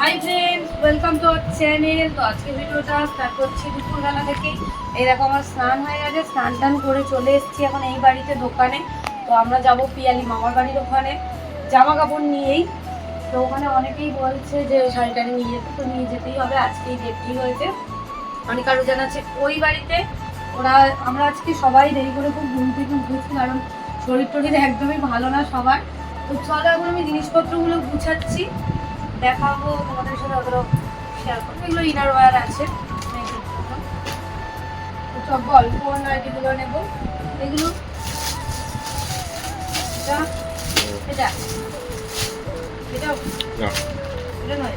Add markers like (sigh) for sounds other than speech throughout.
Hi friends welcome to our channel তো আজকে ভিডিওটা স্টার্ট করছি দুপুরবেলা থেকে। দেখো আমার স্নান হয়ে গেছে, স্নান টান করে চলে এসেছি এখন এই বাড়িতে দোকানে। তো আমরা যাব পিয়ালি মামার বাড়ির ওখানে জামা কাপড় নিয়েই। তো ওখানে অনেকেই বলছে যে শাড়ি টাড়ি নিয়ে যেতে, তো নিয়ে যেতেই হবে। আজকেই ডেটটি হয়েছে? অনেক আরও জানাচ্ছে, ওই বাড়িতে ওরা, আমরা আজকে সবাই দেরি করে খুব ঘুম থেকে উঠেছি, কারণ শরীর টরীর একদমই ভালো না সবার। তো চলো এখন আমি জিনিসপত্রগুলো গুছাচ্ছি। দেখাবো তোমাদের সাথে ওগুলো শেয়ার করব। এগুলো ইনার ওয়্যার আছে। সব অল্প নাইটিগুলো নেব। এগুলো? এটা? এটা? এটা এটা নয়।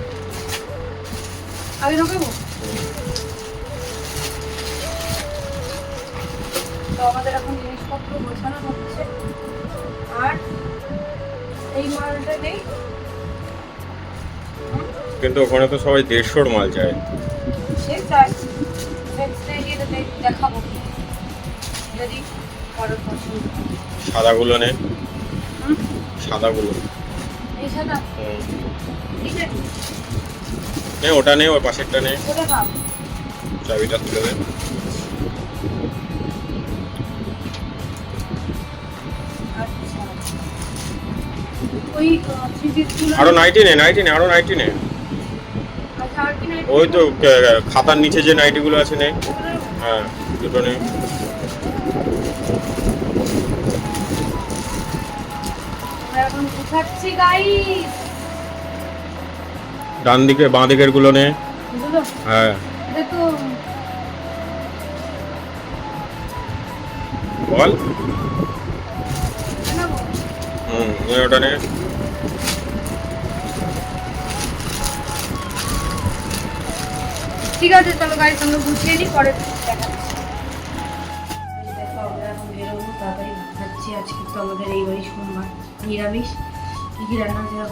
আগে ঢোকাবো? তো আমাদের এখন জিনিসপত্র গোছানো হচ্ছে। আর এই মালটা নেই। কিন্তু ওখানে তো সবাই দেড়শোর মাল চায়। সাদাগুলো নে। সাদাগুলো। নে ওটা নে ওর পাশেরটা নে। চাবিটা তুলে দে। আচ্ছা। আরও নাইটি নে নাইটি নে আরও নাইটি নে। ওই তো খাতার নিচে যে নাইটিগুলো আছে নে। ওগুলো হ্যাঁ দুটো নে। আমরা এখন গুছাচ্ছি গাইস ডান দিকে বাঁ দিকেরগুলো নে হ্যাঁ। বল। হুম ওটা নে। ঠিক আছে চলো গাড়ির সঙ্গে গুছিয়ে নিই পরে তাড়াতাড়ি খাচ্ছি, আজকে তো আমাদের এই নিরামিষ। কী কী রান্না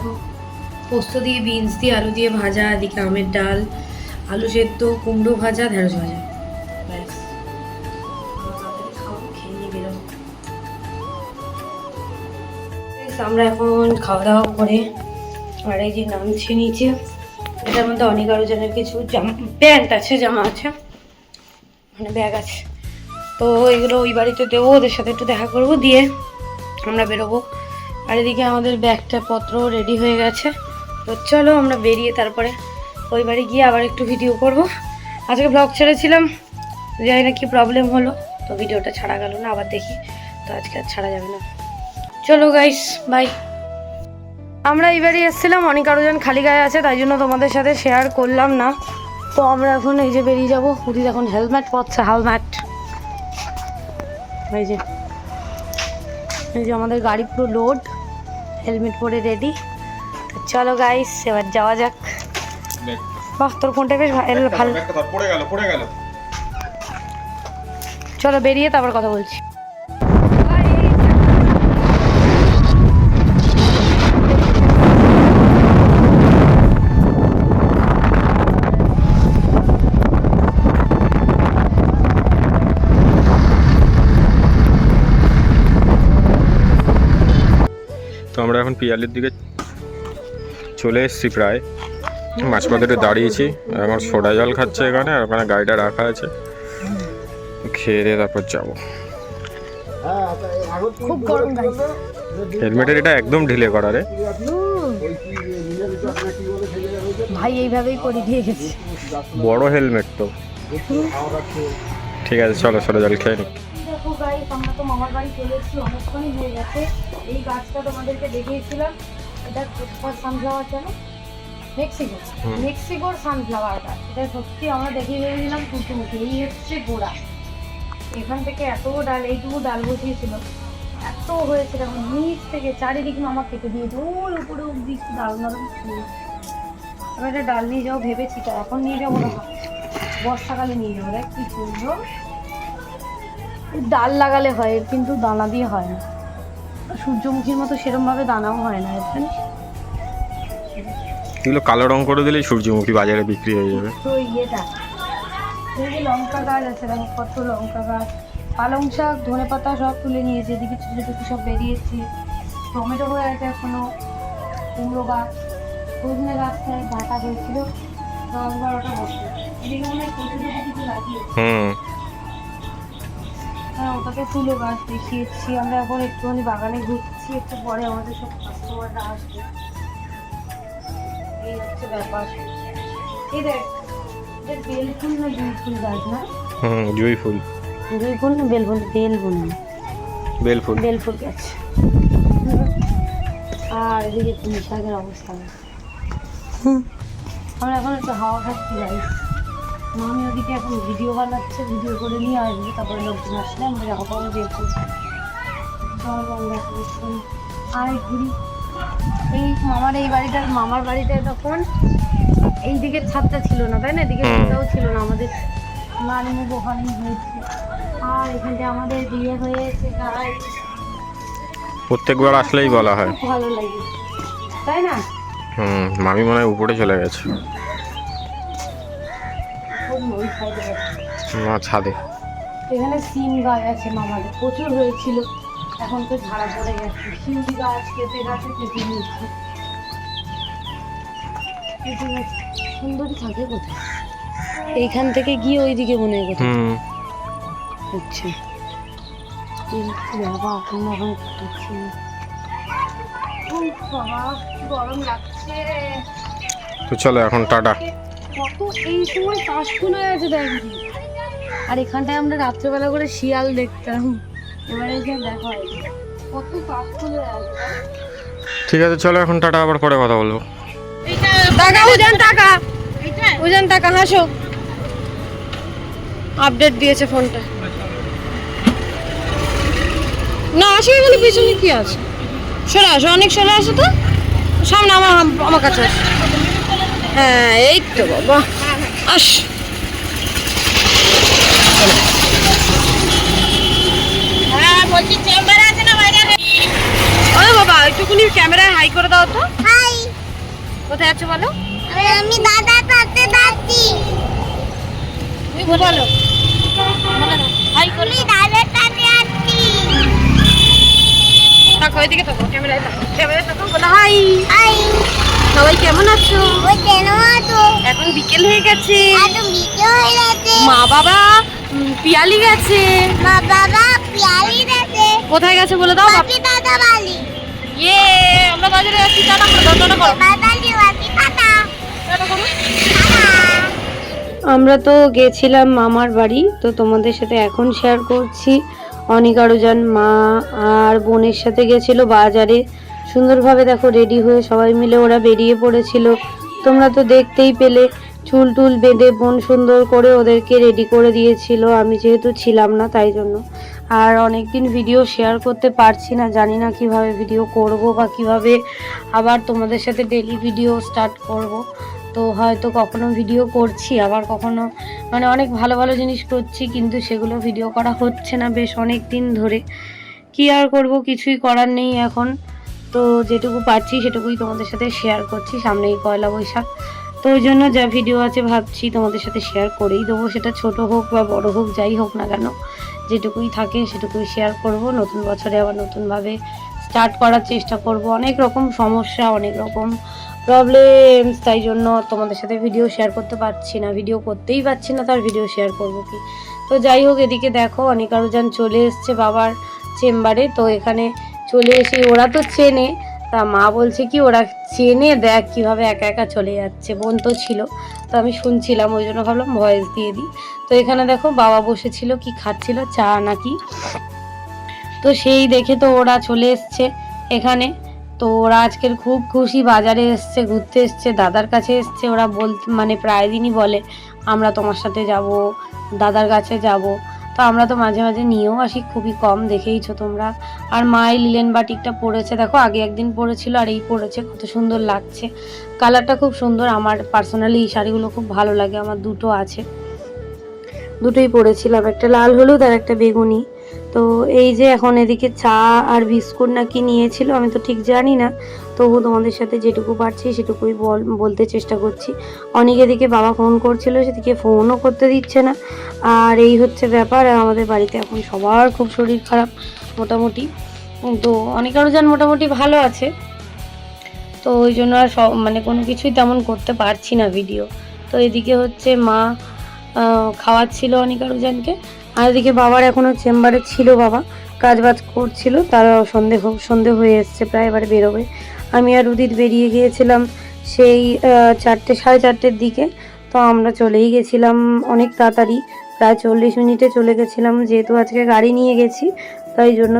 পোস্ত দিয়ে বিনস দিয়ে আলু দিয়ে ভাজা, এদিকে আমের ডাল, আলু সেদ্ধ, কুমড়ো ভাজা, ঢেঁড়স ভাজা। ব্যাস। আমরা এখন খাওয়া দাওয়া করে আর এই যে নামছি নিচে এটার মধ্যে অনেক আরও জনের কিছু জামা, প্যান্ট আছে, জামা আছে মানে ব্যাগ আছে। তো এগুলো ওই বাড়িতে দেবো, ওদের সাথে একটু দেখা করব, দিয়ে আমরা বেরোবো। আর এদিকে আমাদের ব্যাগটা পত্র রেডি হয়ে গেছে। তো চলো আমরা বেরিয়ে তারপরে ওই বাড়ি গিয়ে আবার একটু ভিডিও করব। আজকে ব্লগ ছেড়েছিলাম যাই না কি প্রবলেম হলো, তো ভিডিওটা ছাড়া গেল না, আবার দেখি। তো আজকে আর ছাড়া যাবে না। চলো গাইস বাই আমরা এইবারই এসেছিলাম অনেক আরও জন খালি গায়ে আছে তাই জন্য তোমাদের সাথে শেয়ার করলাম না। তো আমরা এখন এই যে বেরিয়ে যাব। উদিত এখন হেলমেট পরছে হেলমেট এই যে এই যে আমাদের গাড়ি পুরো লোড হেলমেট পরে রেডি চলো গাইস এবার যাওয়া যাক। বাহ তোর ফোনটা বেশ ভালো পড়ে গেল পড়ে গেল। চলো বেরিয়ে তারপর কথা বলছি তো আমরা এখন পিয়ালির দিকে চলে এসেছি প্রায়। মাঝপথে দাঁড়িয়েছি আমার সোডা জল খাচ্ছে এখানে আর ওখানে গাড়িটা রাখা আছে। খেয়ে দিয়ে তারপর যাব। খুব গরম হেলমেটের এটা একদম ঢিলে করা রে। ভাই এইভাবেই করে দিয়ে গেছে। বড় হেলমেট তো। ঠিক আছে চলো সোডা জল খেয়ে নি। দেখো গাইস আমরা তো মামার বাড়ি চলে এসেছি অনেকক্ষণই হয়ে গেছে। এই গাছটা তোমাদেরকে দেখিয়েছিলাম। এটা সানফ্লাওয়ার জানো মেক্সিকো মেক্সিকোর সানফ্লাওয়ার গাছ। এটা সত্যি আমরা দেখিয়ে ভেবেছিলাম কুচুমুখি এই হচ্ছে গোড়া। এখান থেকে এত ডাল এইটুকু ডাল বসিয়েছিল। এত হয়েছে নিচ থেকে চারিদিকে মামা কেটে দিয়েছে। ওর উপরে অব্দি দারুণ ফুল আমি একটা ডাল নিয়ে যাব ভেবেছি তো এখন নিয়ে যাব না। বর্ষাকালে নিয়ে যাব। দেখ কি সুন্দর। ডাল লাগালে হয় কিন্তু দানা দিয়ে হয় না। সূর্যমুখীর মতো সেরকম ভাবে দানাও হয় না জানিস? এগুলো কালো রং করে দিলেই সূর্যমুখী বাজারে বিক্রি হয়ে যাবে। তো ইয়েটা এই যে লঙ্কা গাছ আছে দেখো কত লঙ্কা গাছ। পালং শাক ধনে পাতা সব তুলে নিয়েছে এদিকে ছোটো ছোটো সব বেরিয়েছে। টমেটো হয়ে আছে এখনও কুমড়ো গাছ সজনে গাছটায় ডাটা হয়েছিল। দশ বারোটা বছর। এদিকে মনে হয় কিছু লাগিয়েছে। হুম। হ্যাঁ ওটা তো ফুলও গাছ দেখিয়েছি। আমরা এখন একটুখানি বাগানে ঘুরছি একটু পরে আমাদের সব কাস্টমাররা আসবে। এই হচ্ছে ব্যাপার। এই দেখ এটা বেল ফুল না জুই ফুল গাছ না? হুম জুই ফুল জুই ফুল না বেল ফুল বেল ফুল না বেল ফুল বেল গাছ। আর এদিকে শাকের অবস্থা। আমরা এখন একটু হাওয়া খাচ্ছি যাই মামি ওদিকে এখন ভিডিও বানাচ্ছে ভিডিও করে নিয়ে আসবে তারপরে লোকজন আসলে আমরা আমরা এখন আর ঘুরি। এই মামার এই বাড়িটার মামার বাড়িটায় তখন এই দিকের ছাদটা ছিল না তাই না? এদিকে ছাদটাও ছিল না আমাদের নানি ওখানেই হয়েছে। আর এখানটা আমাদের বিয়ে হয়েছে গাই প্রত্যেকবার আসলেই বলা হয়। ভালো লাগে। তাই না? হুম মামি মনে হয় উপরে চলে গেছে। মা ছাদে। এখানে সিম গাছ আছে মামাদের প্রচুর হয়েছিল। এখন তো ঝাড়া পড়ে গেছে। শিউলি গাছ কেটে গাছে কেটে নিচ্ছে সুন্দরী থাকে কোথায়? এইখান থেকে গিয়ে ওইদিকে মনে হয় কোথায় এই বাবা এখন এখন বাবা গরম লাগছে। তো চলো এখন টাটা। কত এই সময় কাশফুল হয়ে আছে দেখবি আর এখানটায় আমরা রাত্রেবেলা করে শিয়াল দেখতাম। এবারে এসে দেখা হয় কত কাশফুল হয়ে আছে ঠিক আছে চলো এখন টাটা আবার পরে কথা বলব। টাকা উজান টাকা। উজান টাকা হাসো। আপডেট দিয়েছে ফোনটা। না আসে এখানে পিছনে কি আছে? সরে আসো অনেক সরে আসো তো? সামনে আমার আমার কাছে আসো। হ্যাঁ এই তো বাবা। আস। হ্যাঁ বলছি না বাবা একটুকুনি ক্যামেরায় হাই করে দাও তো। হাই কোথায় আছো বলো? আমি দাদার কাছে যাচ্ছি। তুমি বলো। হাই করে আমি দাদার কাছে যাচ্ছি। থাকো এদিকে থাকো ক্যামেরায় থাকো বলো হাই কেমন আছো? এখন বিকেল হয়ে গেছে। হয়ে মা বাবা পিয়ালি গেছে। মা বাবা পিয়ালি গেছে। কোথায় গেছে বলে দাও বাপ- দাদা বালি। ইয়ে আমরা বাজারে আছি টাটা করো দাও, টাটা করো। বাদালি বাপি টাটা টাটা করো। আমরা তো গেছিলাম মামার বাড়ি তো তোমাদের সাথে এখন শেয়ার করছি। অনেক আরোজন মা আর বোনের সাথে গেছিল বাজারে। সুন্দরভাবে দেখো রেডি হয়ে সবাই মিলে ওরা বেরিয়ে পড়েছিল। তোমরা তো দেখতেই পেলে, চুল টুল বেঁধে বোন সুন্দর করে ওদেরকে রেডি করে দিয়েছিল। আমি যেহেতু ছিলাম না, তাই জন্য। আর অনেক দিন ভিডিও শেয়ার করতে পারছি না, জানি না কীভাবে ভিডিও করব বা কীভাবে আবার তোমাদের সাথে ডেলি ভিডিও স্টার্ট করব। তো হয়তো কখনো ভিডিও করছি, আবার কখনো মানে অনেক ভালো ভালো জিনিস করছি, কিন্তু সেগুলো ভিডিও করা হচ্ছে না বেশ অনেক দিন ধরে। কি আর করব, কিছুই করার নেই এখন। তো যেটুকু পারছি সেটুকুই তোমাদের সাথে শেয়ার করছি, সামনেই পয়লা বৈশাখ। তো ওই জন্য যা ভিডিও আছে ভাবছি তোমাদের সাথে শেয়ার করেই দেবো, সেটা ছোট হোক বা বড় হোক, যাই হোক না কেন। যেটুকুই থাকে সেটুকুই শেয়ার করব, নতুন বছরে আবার নতুনভাবে স্টার্ট করার চেষ্টা করব। অনেক রকম সমস্যা, অনেক রকম প্রবলেমস তাই জন্য তোমাদের সাথে ভিডিও শেয়ার করতে পারছি না। ভিডিও করতেই পারছি না, তার ভিডিও শেয়ার করব কি? তো যাই হোক, এদিকে দেখো অনেক আরও যান চলে এসছে বাবার চেম্বারে। তো এখানে চলে এসে, ওরা তো চেনে। তা মা বলছে কি, ওরা চেনে, দেখ কীভাবে একা একা চলে যাচ্ছে। বোন তো ছিল। তো আমি শুনছিলাম, ওই জন্য ভাবলাম ভয়েস দিয়ে দিই। তো এখানে দেখো, বাবা বসেছিল, কি খাচ্ছিল, চা নাকি? তো সেই দেখে তো ওরা চলে এসছে এখানে। তো ওরা আজকের খুব খুশি, বাজারে এসছে, ঘুরতে এসছে, দাদার কাছে এসছে। ওরা বল মানে প্রায় দিনই বলে, আমরা তোমার সাথে যাব, দাদার কাছে যাব। তো আমরা তো মাঝে মাঝে নিয়েও আসি, খুবই কম দেখেইছো তোমরা। আর মায়ে লিলেন বাটিকটা পরেছে, দেখো আগে একদিন পরেছিল আর এই পরেছে, কত সুন্দর লাগছে। কালারটা খুব সুন্দর, আমার পার্সোনালি এই শাড়িগুলো খুব ভালো লাগে, আমার দুটো আছে। দুটোই পরেছিলাম, একটা লাল হলুদ আর একটা বেগুনি। তো এই যে এখন এদিকে চা আর বিস্কুট নাকি নিয়েছিল, আমি তো ঠিক জানি না। তবু তোমাদের সাথে যেটুকু পারছি সেটুকুই বল, বলতে চেষ্টা করছি। অনেক এদিকে বাবা ফোন করছিল, সেদিকে ফোনও করতে দিচ্ছে না। আর এই হচ্ছে ব্যাপার, আমাদের বাড়িতে এখন সবার খুব শরীর খারাপ মোটামুটি। তো অনেক যান মোটামুটি ভালো আছে। তো ওই জন্য আর সব মানে কোনো কিছুই তেমন করতে পারছি না ভিডিও তো এদিকে হচ্ছে মা খাওয়াচ্ছিল অনিকা রুজানকে আর এদিকে বাবার এখনও চেম্বারে ছিল বাবা কাজ বাজ করছিল তারা সন্ধে সন্দেহ সন্ধে হয়ে এসছে, প্রায় এবারে বেরোবে। আমি আর উদিত বেরিয়ে গিয়েছিলাম সেই চারটে, সাড়ে চারটের দিকে। তো আমরা চলেই গেছিলাম অনেক তাড়াতাড়ি, প্রায় চল্লিশ মিনিটে চলে গেছিলাম, যেহেতু আজকে গাড়ি নিয়ে গেছি, তাই জন্য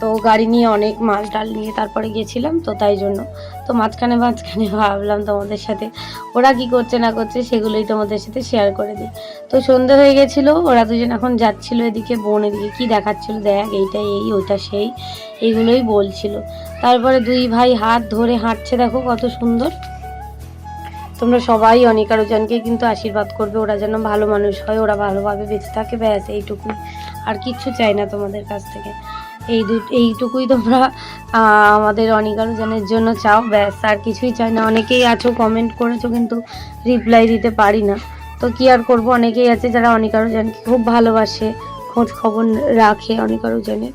তো গাড়ি নিয়ে অনেক মাল টাল নিয়ে তারপরে গেছিলাম, তো তাই জন্য। তো মাঝখানে মাঝখানে (laughs) ভাবলাম তোমাদের সাথে, ওরা কি করছে না করছে সেগুলোই তোমাদের সাথে শেয়ার করে দিই। তো সন্ধে হয়ে গেছিল, ওরা দুজন এখন যাচ্ছিল এদিকে, বোন এদিকে কি দেখাচ্ছিল, দেখ এইটা এই, ওইটা সেই, এইগুলোই বলছিল। তারপরে দুই ভাই হাত ধরে হাঁটছে, দেখো কত সুন্দর। তোমরা সবাই অনেক আরোজনকে কিন্তু আশীর্বাদ করবে, ওরা যেন ভালো মানুষ হয়, ওরা ভালোভাবে বেঁচে থাকে, ব্যাস এইটুকুই। আর কিচ্ছু চাই না তোমাদের কাছ থেকে। এই দু, এইটুকুই তোমরা আমাদের অনেক জন্য চাও। ব্যাস, আর কিছুই চাই না। অনেকেই আছো কমেন্ট করেছ, কিন্তু রিপ্লাই দিতে পারি না। তো কি আর করব? অনেকেই আছে যারা অনেক খুব ভালোবাসে, খোঁজ খবর রাখে অনেক আরোজনের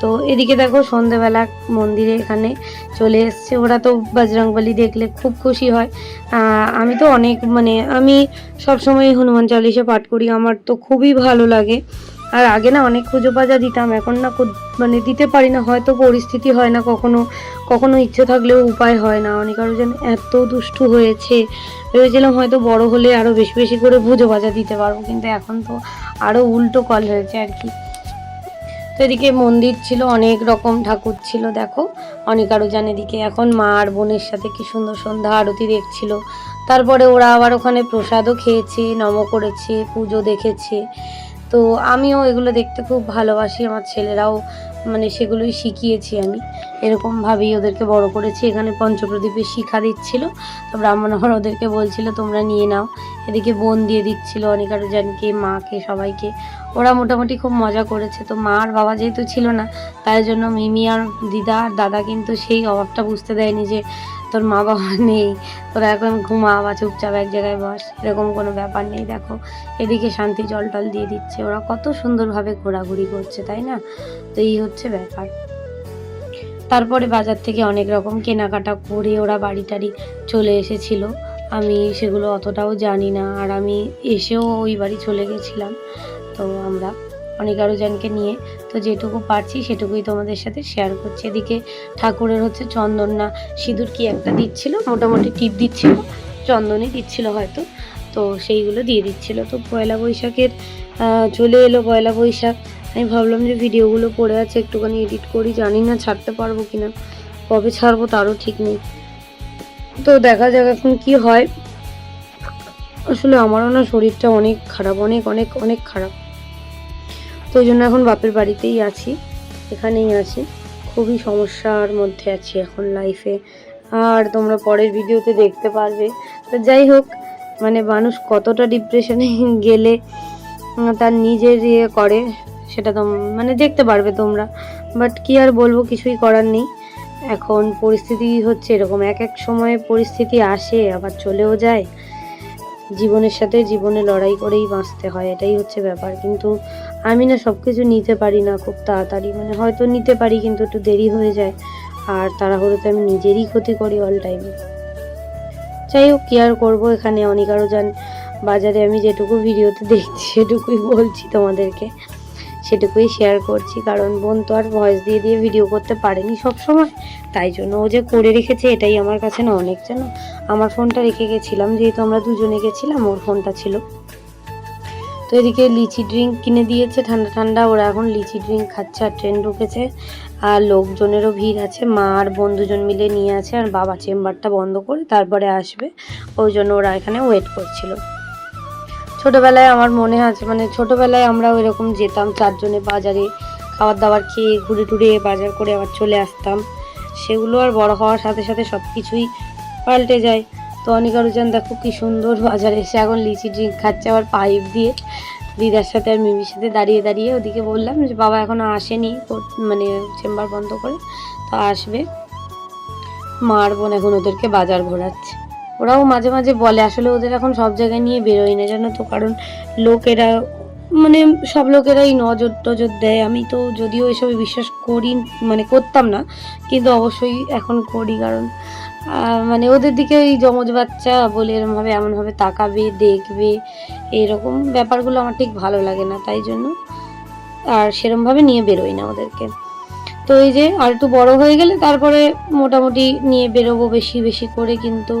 তো এদিকে দেখো, সন্ধেবেলা মন্দিরে এখানে চলে এসছে। ওরা তো বজরংবলী দেখলে খুব খুশি হয়। আমি তো অনেক মানে আমি সবসময় হনুমান চালিশা পাঠ করি। আমার তো খুবই ভালো লাগে। আর আগে না অনেক পুজো পাজা দিতাম, এখন না মানে দিতে পারি না, হয়তো পরিস্থিতি হয় না, কখনো কখনো ইচ্ছে থাকলেও উপায় হয় না। অনেক আরও যেন এত দুষ্টু হয়েছে, ভেবেছিলাম হয়তো বড় হলে আরও বেশি বেশি করে পুজো পাজা দিতে পারব, কিন্তু এখন তো আরও উল্টো কল হয়েছে আর কি। তো এদিকে মন্দির ছিল, অনেক রকম ঠাকুর ছিল, দেখো। অনেক আরও জান এদিকে এখন মা আর বোনের সাথে কি সুন্দর সন্ধ্যা আরতি দেখছিল। তারপরে ওরা আবার ওখানে প্রসাদও খেয়েছে, নম করেছে, পুজো দেখেছে। তো আমিও এগুলো দেখতে খুব ভালোবাসি। আমার ছেলেরাও মানে সেগুলোই শিখিয়েছি আমি। এরকমভাবেই ওদেরকে বড় করেছি। এখানে পঞ্চপ্রদীপে শিখা দিচ্ছিল। তো ব্রাহ্মণ ওদেরকে বলছিল, তোমরা নিয়ে নাও। এদিকে বোন দিয়ে দিচ্ছিল অনেকারও জানকে মাকে, সবাইকে। ওরা মোটামুটি খুব মজা করেছে। তো মা আর বাবা যেহেতু ছিল না, তাই জন্য মিমি আর দিদা আর দাদা কিন্তু সেই অভাবটা বুঝতে দেয়নি যে তোর মা বাবা নেই, তোরা এখন ঘুমা বা চুপচাপ এক জায়গায় বস, এরকম কোনো ব্যাপার নেই। দেখো, এদিকে শান্তি জল টল দিয়ে দিচ্ছে, ওরা কত সুন্দরভাবে ঘোরাঘুরি করছে, তাই না? তো এই হচ্ছে ব্যাপার। তারপরে বাজার থেকে অনেক রকম কেনাকাটা করে ওরা বাড়ি টাড়ি চলে এসেছিল। আমি সেগুলো অতটাও জানি না, আর আমি এসেও ওই বাড়ি চলে গেছিলাম। তো আমরা অনেক আরও জনকে নিয়ে। তো যেটুকু পারছি সেটুকুই তোমাদের সাথে শেয়ার করছি। এদিকে ঠাকুরের হচ্ছে চন্দন না, সিঁদুর কি একটা দিচ্ছিল? মোটামুটি টিপ দিচ্ছিল, চন্দনই দিচ্ছিল হয়তো। তো সেইগুলো দিয়ে দিচ্ছিল। তো পয়লা বৈশাখের চলে এলো পয়লা বৈশাখ। আমি ভাবলাম যে ভিডিওগুলো পড়ে আছে, একটুখানি এডিট করি। জানি না ছাড়তে পারব কি না কবে ছাড়বো তারও ঠিক নেই। তো দেখা যাক এখন কি হয়। আসলে আমারও না শরীরটা অনেক খারাপ, অনেক অনেক অনেক খারাপ। তো ওই জন্য এখন বাপের বাড়িতেই আছি, এখানেই আছি। খুবই সমস্যার মধ্যে আছি এখন লাইফে আর তোমরা পরের ভিডিওতে দেখতে পারবে। তো যাই হোক মানে মানুষ কতটা ডিপ্রেশনে (laughs) গেলে তার নিজের ইয়ে করে, সেটা তো মানে দেখতে পারবে তোমরা। বাট কি আর বলব, কিছুই করার নেই। এখন পরিস্থিতি হচ্ছে এরকম। এক এক সময় পরিস্থিতি আসে, আবার চলেও যায়। জীবনের সাথে জীবনে লড়াই করেই বাঁচতে হয়, এটাই হচ্ছে ব্যাপার। কিন্তু আমি না সব কিছু নিতে পারি না খুব তাড়াতাড়ি। মানে হয়তো নিতে পারি কিন্তু একটু দেরি হয়ে যায়। আর তাড়াহুড়োতে আমি নিজেরই ক্ষতি করি অল টাইমে যাই হোক, কি আর করব এখানে? অনেক আরও যান বাজারে আমি যেটুকু ভিডিওতে দেখছি, সেটুকুই বলছি তোমাদেরকে। সেটুকুই শেয়ার করছি, কারণ বোন তো আর ভয়েস দিয়ে দিয়ে ভিডিও করতে পারেনি সব সময় তাই জন্য ও যে করে রেখেছে, এটাই আমার কাছে না অনেক জানো আমার ফোনটা রেখে গেছিলাম, যেহেতু আমরা দুজনে গেছিলাম, ওর ফোনটা ছিল। তো এদিকে লিচি ড্রিঙ্ক কিনে দিয়েছে, ঠান্ডা ঠান্ডা। ওরা এখন লিচি ড্রিঙ্ক খাচ্ছে আর ট্রেন ঢুকেছে। আর লোকজনেরও ভিড় আছে, মা আর বন্ধুজন মিলে নিয়ে আছে আর বাবা চেম্বারটা বন্ধ করে তারপরে আসবে। ওই জন্য ওরা এখানে ওয়েট করছিল। ছোটোবেলায় আমার মনে আছে মানে ছোটোবেলায় আমরা এরকম যেতাম, চারজনে বাজারে খাবার দাবার খেয়ে ঘুরে টুরে বাজার করে আবার চলে আসতাম। সেগুলো আর বড় হওয়ার সাথে সাথে সব কিছুই পাল্টে যায়। তো অনিকারুজান দেখো কি সুন্দর বাজারে এসে এখন লিচি ড্রিঙ্ক খাচ্ছে, আবার পাইপ দিয়ে। দিদার সাথে আর মিমির সাথে দাঁড়িয়ে দাঁড়িয়ে ওদিকে বললাম যে, বাবা এখনও আসেনি মানে চেম্বার বন্ধ করে, তো আসবে। মা আর বোন এখন ওদেরকে বাজার ঘোরাচ্ছে। ওরাও মাঝে মাঝে বলে, আসলে ওদের এখন সব জায়গায় নিয়ে বেরোয় না, জানো তো, কারণ লোকেরা মানে সব লোকেরাই নজর টজর দেয়। আমি তো যদিও এসবে বিশ্বাস করি মানে করতাম না, কিন্তু অবশ্যই এখন করি, কারণ মানে ওদের দিকে ওই জমজ বাচ্চা বলে এরমভাবে, এমনভাবে তাকাবে, দেখবে, এইরকম ব্যাপারগুলো আমার ঠিক ভালো লাগে না, তাই জন্য আর সেরমভাবে নিয়ে বেরোই না ওদেরকে। তো এই যে আর একটু বড় হয়ে গেলে তারপরে মোটামুটি নিয়ে বেরোবো বেশি বেশি করে, কিন্তু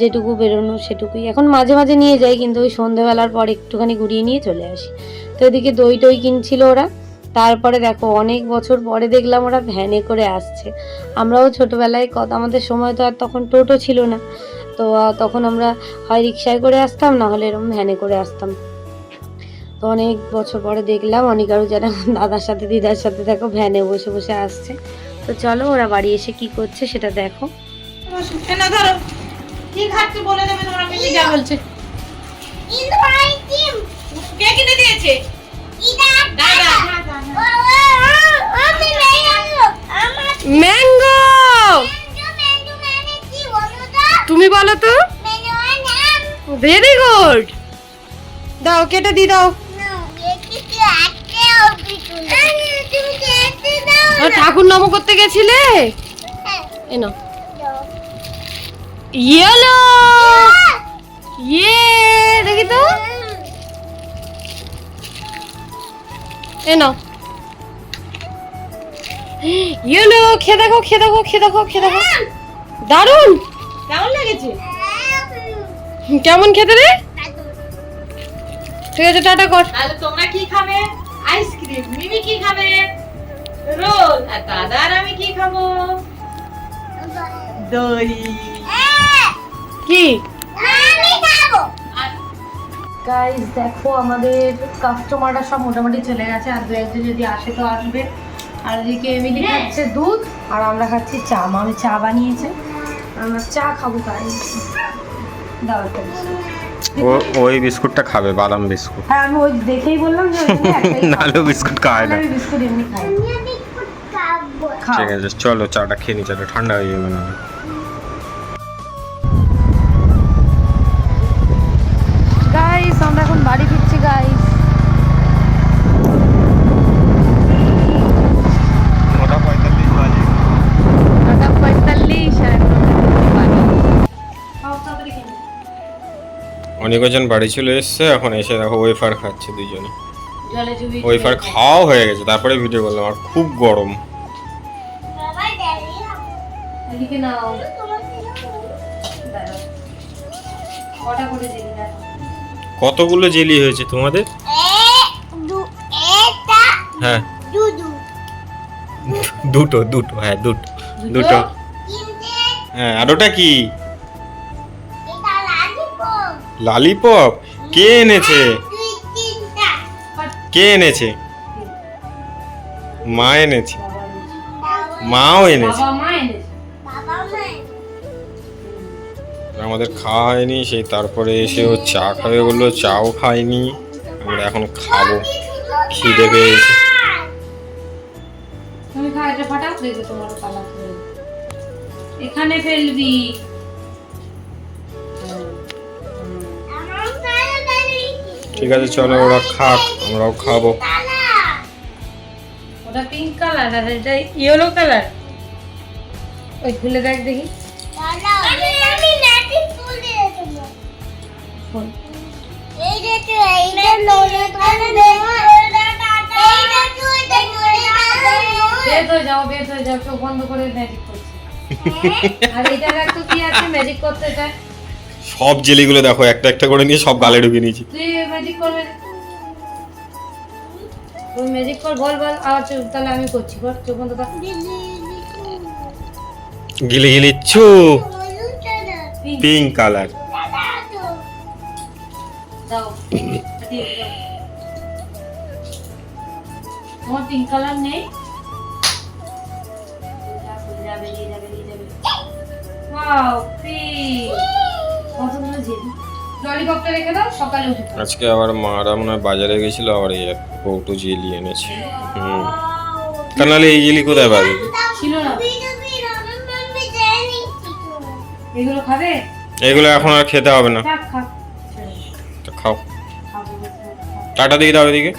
যেটুকু বেরোনো সেটুকুই। এখন মাঝে মাঝে নিয়ে যাই, কিন্তু ওই সন্ধেবেলার পর একটুখানি ঘুরিয়ে নিয়ে চলে আসি। তো এদিকে দই টই কিনছিল ওরা। তারপরে দেখো অনেক বছর পরে দেখলাম ওরা ভ্যানে করে আসছে। আমরাও ছোটোবেলায় কত আমাদের সময় তো আর তখন টোটো ছিল না। তো তখন আমরা হয় রিক্সায় করে আসতাম না হলে এরকম ভ্যানে করে আসতাম। তো অনেক বছর পরে দেখলাম অনেক আরও যারা দাদার সাথে দিদার সাথে দেখো ভ্যানে বসে বসে আসছে। তো চলো ওরা বাড়ি এসে কি করছে সেটা দেখো। কি খাচ্ছে বলে দেবে তোমরা যা বলছে। কে কিনে দিয়েছে? দাদা। ম্যাঙ্গো তুমি বলো তো? ভেরি গুড দাও, কেটে দি, দাও। ঠাকুর নম করতে গেছিলে? এনো ইয়েলো ইয়ে দেখি তো। এনো ইয়েলো খেয়ে দেখো খেয়ে দেখো খেয়ে দেখো খেয়ে দেখো। দারুণ কেমন লেগেছে? কেমন খেতে রে? ঠিক আছে টাটা কর। তাহলে তোমরা কি খাবে? আইসক্রিম। মিমি কি খাবে? রোল। আর দাদা আর আমি কি খাব? দই। কি? গাইস দেখো আমাদের কাস্টমাররা সব মোটামুটি চলে গেছে। আর দু একজন যদি আসে তো আসবে। আর এদিকে এমিলি খাচ্ছে দুধ আর আমরা খাচ্ছি চা। মা আমি চা বানিয়েছে। আমরা চা খাব তাই দাও ওই বিস্কুটটা খাবে বাদাম বিস্কুট। হ্যাঁ আমি ওই দেখেই বললাম যে। (laughs) নাহলে বিস্কুট খায় না। বিস্কুট এমনি খায় ঠিক আছে চলো চাটা খেয়ে নি চাটা ঠান্ডা হয়ে যাবে না। অনেকজন বাড়ি চলে এসছে এখন এসে দেখো ওয়েফার খাচ্ছে দুজনে ওয়েফার খাওয়া হয়ে গেছে তারপরে ভিডিও করলাম আর খুব গরম। কতগুলো জেলি হয়েছে তোমাদের? হ্যাঁ। দুটো। দুটো হ্যাঁ দুটো দুটো? হ্যাঁ আর ওটা কি? লালিপপ, কে এনেছে? কে এনেছে? মা এনেছে। মাও এনেছে। আমাদের খাওয়া হয়নি, সেই তারপরে এসে ও চা খাবে বলল, চাও খাইনি। আমরা এখন খাব। খিদে পেয়েছে। এখানে ফেলবি। ঠিক আছে চলো ওরা খাক আমরাও খাব ওটা পিঙ্ক কালার আর এটা ইয়েলো কালার ওই খুলে দেখ দেখি বের হয়ে যাও বের হয়ে যাও চোখ বন্ধ করে ম্যাজিক করছে আর এটা দেখ তো কি আছে ম্যাজিক করতে এটা সব জেলিগুলো দেখো একটা একটা করে নিয়ে সব গালে ঢুকে নিয়েছি। ওই ম্যাজিক কর বল বল আর তাহলে আমি করছি কর চোখ বন্ধ কর গিলে গিলে চু পিঙ্ক কালার দাও। তোমার পিঙ্ক কালার নেই? যাবে নিয়ে যাবে ওয়াও জেলি। ললিপপটা রেখে দাও সকালে উঠে আজকে আবার মারা মনে হয় বাজারে গেছিল আবার এই এক কৌটো জেলি এনেছে। হুম। তা নাহলে এই জেলি কোথায় পাবে? ছিল না। এগুলো খাবে? এগুলো এখন আর খেতে হবে না। খাও। টাটা দিয়ে দাও এদিকে।